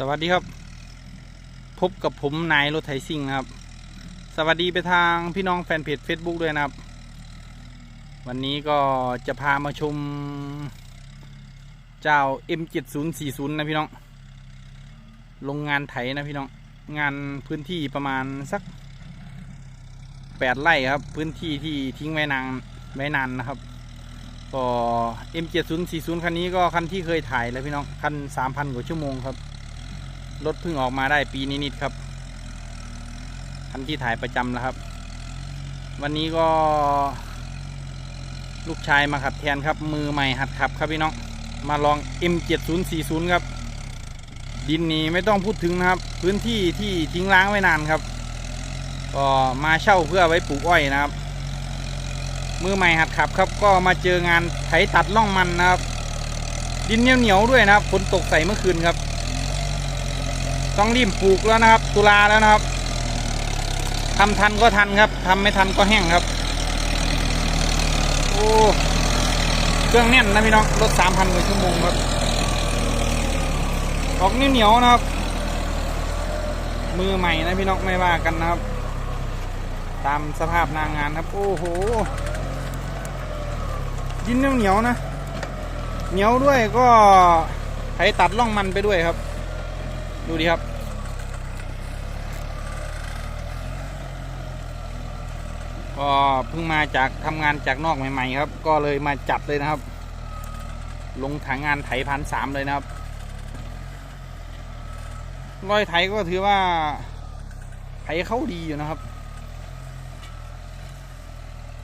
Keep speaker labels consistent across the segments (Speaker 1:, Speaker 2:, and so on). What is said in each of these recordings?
Speaker 1: สวัสดีครับ พบกับผมนายรถไถซิ่งนะครับ สวัสดีไปทางพี่น้องแฟนเพจ Facebook ด้วยนะครับ วันนี้ก็จะพามาชม เจ้า M7040 นะพี่น้องโรงงานไถนะพี่น้อง งานพื้นที่ประมาณสัก8ไร่ครับ พื้นที่ที่ทิ้งไว้นานไว้นานนะครับก็ M7040 คันนี้ก็คันที่เคยถ่ายแล้วพี่น้อง คัน 3,000 กว่าชั่วโมงครับ รถเพิ่งออกมาได้ปีนิดๆครับคันที่ถ่ายประจำแล้วครับ วันนี้ก็ ลูกชายมาขับแทนครับ มือใหม่หัดขับครับพี่น้อง มาลอง M7040 ครับ ดินนี้ไม่ต้องพูดถึงนะครับ พื้นที่ที่ทิ้งร้างไว้นานครับ ก็มาเช่าเพื่อไว้ปลูกอ้อยนะครับ มือใหม่หัดขับครับ ก็มาเจองานไถตัดล่องมันนะครับ ดินเหนียวๆด้วยนะครับฝนตกใส่เมื่อคืนครับ ต้องรีบปลูกแล้วนะครับ ตุลาแล้วนะครับทำทันก็ทันครับทำไม่ทันก็แห้งครับ โอ้เครื่องแน่นนะพี่น้องรถสามพันกว่าชั่วโมงครับออกเหนียวนะครับ มือใหม่นะพี่น้องไม่ว่ากันนะครับ ตามสภาพนางงานครับ โอ้โหดินเหนียวนะ เหนียวด้วยก็ไถตัดล่องมันไปด้วยครับ ดูดิครับ ก็เพิ่งมาจากทำงานจากนอกใหม่ๆครับ ก็เลยมาจัดเลยนะครับ ลงถังงานไถพันสามเลยนะครับรอยไถก็ถือว่าไถเข้าดีอยู่นะครับ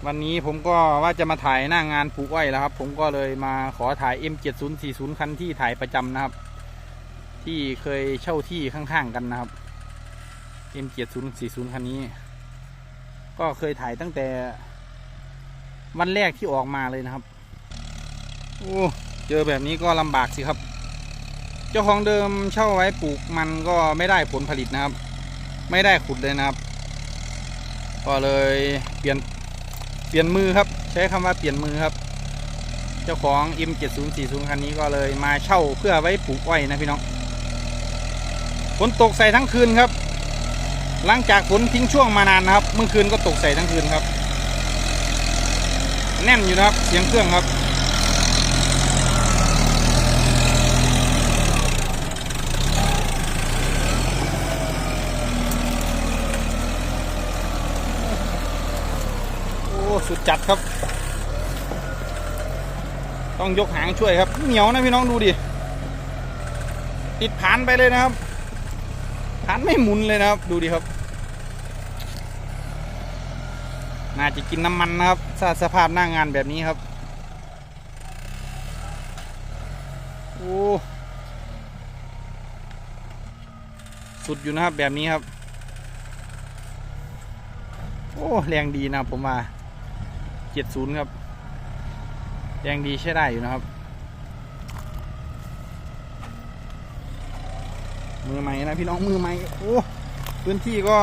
Speaker 1: วันนี้ผมก็ว่าจะมาถ่ายหน้างานปลูกอ้อยแล้วครับ ผมก็เลยมาขอถ่าย M7040 คันที่ถ่ายประจำนะครับ ที่เคยเช่าที่ข้างๆกันนะครับ M7040 คันนี้ ก็เคยถ่ายตั้งแต่ วันแรกที่ออกมาเลยนะครับ โอ้เจอแบบนี้ก็ลำบากสิครับ เจ้าของเดิมเช่าไว้ปลูกมันก็ไม่ได้ผลผลิตนะครับ ไม่ได้ขุดเลยนะครับ ก็เลยเปลี่ยนเปลี่ยนมือครับ ใช้คำว่าเปลี่ยนมือครับ เจ้าของ M7040 คันนี้ก็เลยมาเช่าเพื่อไว้ปลูกอ้อยนะพี่น้อง ฝนตกใส่ทั้งคืนครับ หลังจากฝนทิ้งช่วงมานานนะครับ เมื่อคืนก็ตกใส่ทั้งคืนครับ แน่นอยู่นะครับ เสียงเครื่องครับ โอ้สุดจัดครับ ต้องยกหางช่วยครับ เหนียวนะพี่น้องดูดิติดผานไปเลยนะครับ ผานไม่หมุนเลยนะครับ ดูดิครับ น่าจะกินน้ำมันนะครับถ้าสภาพหน้างงานแบบนี้ครับ โอ้ สุดอยู่นะครับแบบนี้ครับ โอ้ แรงดีนะผมว่าเจ็ดศูนย์ครับ แรงดีใช้ได้อยู่นะครับ มือใหม่นะพี่น้องมือใหม่โอ้พื้นที่ก็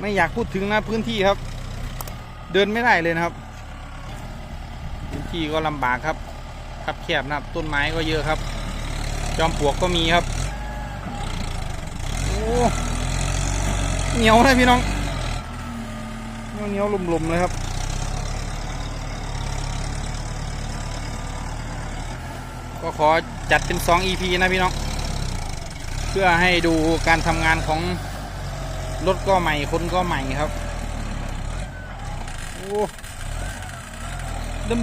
Speaker 1: ไม่อยากพูดถึงนะพื้นที่ครับ เดินไม่ได้เลยนะครับ พื้นที่ก็ลำบากครับครับแคบนะครับต้นไม้ก็เยอะครับ จอมปลวกก็มีครับโอ้เหนียวนะพี่น้องเหนียวเหนียวลมๆเลยครับก็ขอจัดเป็น 2 EP นะพี่น้อง เพื่อให้ดูการทำงานของรถก็ใหม่คนก็ใหม่ครับโอ้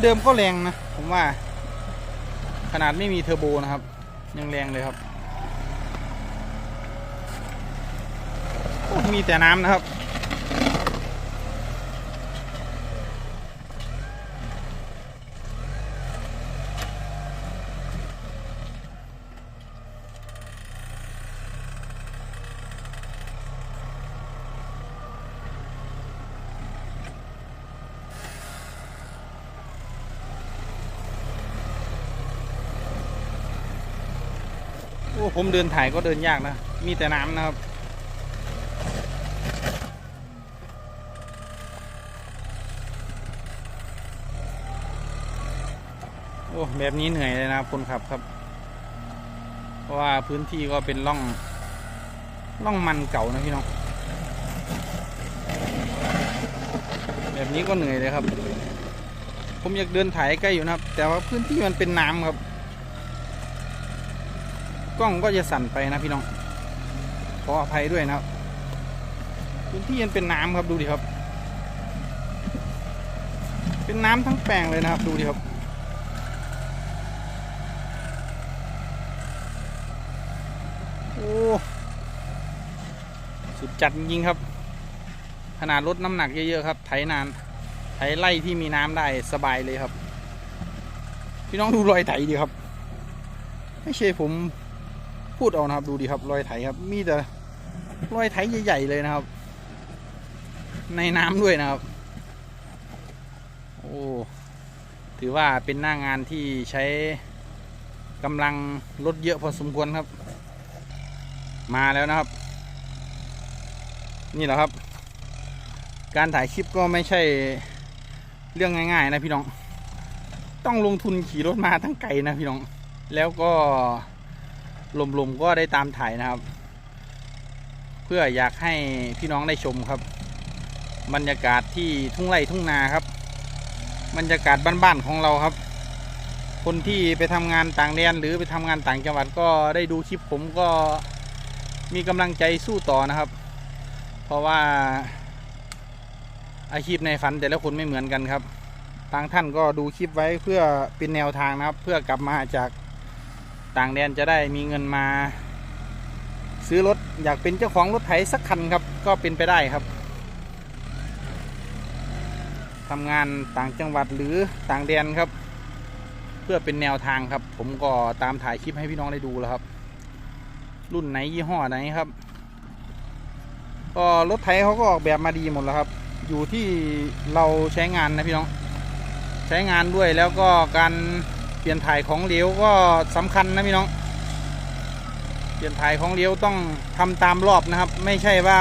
Speaker 1: เดิมๆก็แรงนะ ผมว่า ขนาดไม่มีเทอร์โบนะครับ ยังแรงเลยครับ มีแต่น้ำนะครับ อ้ผมเดินถ่ายก็เดินยากนะ มีแต่น้ำนะครับ โอ้แบบนี้เหนื่อยเลยนะครับคนขับครับ เพราะว่าพื้นที่ก็เป็นร่องร่องมันเก่านะพี่น้อง แบบนี้ก็เหนื่อยเลยครับ ผมอยากเดินถ่ายใกล้อยู่นะครับ แต่ว่าพื้นที่มันเป็นน้ำครับ กล้องก็จะสั่นไปนะพี่น้อง ขออภัยด้วยนะครับพื้นที่มันเป็นน้ำครับดูดิครับ เป็นน้ำทั้งแปลงเลยนะครับดูดิครับโอ้สุดจัดจริงครับ ขนาดลดน้ำหนักเยอะ ๆ ครับ ไถนาน ไถไล่ที่มีน้ำได้สบายเลยครับ พี่น้องดูรอยไถดีครับ ไม่ใช่ผม พูดเอานะครับ ดูดีครับรอยไถครับ มีแต่รอยไถใหญ่ๆเลยนะครับ ในน้ำด้วยนะครับ โอ้ถือว่าเป็นหน้างานที่ใช้กำลังลดเยอะพอสมควรครับ มาแล้วนะครับ นี่แหละครับ การถ่ายคลิปก็ไม่ใช่เรื่องง่าย ๆ นะพี่น้อง ต้องลงทุนขี่รถมาทั้งไกลนะพี่น้อง แล้วก็ ลมๆก็ได้ตามถ่ายนะครับ เพื่ออยากให้พี่น้องได้ชมครับ บรรยากาศที่ทุ่งไร่ทุ่งนาครับ บรรยากาศบ้านๆของเราครับ คนที่ไปทำงานต่างแดนหรือไปทำงานต่างจังหวัดก็ได้ดูคลิปผมก็มีกำลังใจสู้ต่อนะครับ เพราะว่าอาชีพในฝันแต่ละคนไม่เหมือนกันครับ บางท่านก็ดูคลิปไว้เพื่อเป็นแนวทางนะครับ เพื่อกลับมาจาก ต่างแดนจะได้มีเงินมา ซื้อรถอยากเป็นเจ้าของรถไถสักคันครับ ก็เป็นไปได้ครับทำงานต่างจังหวัดหรือต่างแดนครับ เพื่อเป็นแนวทางครับ ผมก็ตามถ่ายคลิปให้พี่น้องได้ดูแล้วครับ รุ่นไหนยี่ห้อไหนครับ ก็รถไถเขาก็ออกแบบมาดีหมดแล้วครับ อยู่ที่เราใช้งานนะพี่น้อง ใช้งานด้วยแล้วก็การ เปลี่ยนถ่ายของเหลวก็สำคัญนะพี่น้อง เปลี่ยนถ่ายของเหลวต้องทำตามรอบนะครับ ไม่ใช่ว่า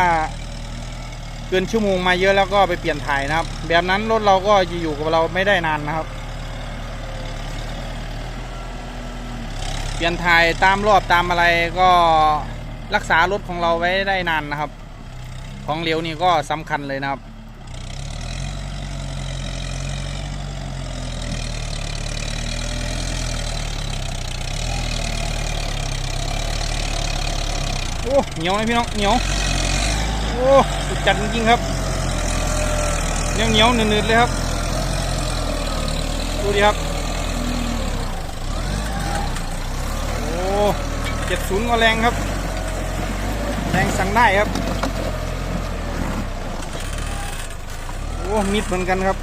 Speaker 1: เกินชั่วโมงมาเยอะแล้วก็ไปเปลี่ยนถ่ายนะครับ แบบนั้นรถเราก็จะอยู่กับเราไม่ได้นานนะครับ เปลี่ยนถ่ายตามรอบตามอะไรก็รักษารถของเราไว้ได้นานนะครับ ของเหลวนี่ก็สำคัญเลยนะครับ โอ้เหนียวนะพี่น้องเหนียวโอ้สุดจัดจริงครับเหนียวเหนียวหนืดๆเลยครับ ดูดิครับโอ้เจ็ดศูนย์ก็แรงครับ แรงสั่งได้ครับโอ้มิดเหมือนกันครับ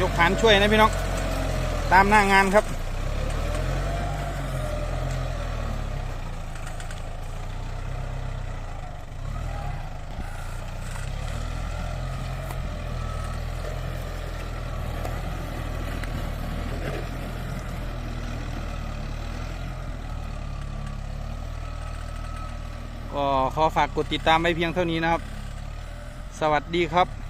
Speaker 1: ยกฐานช่วยนะพี่น้อง ตามหน้างานครับ ก็ขอฝากกดติดตามไว้เพียงเท่านี้นะครับ สวัสดีครับ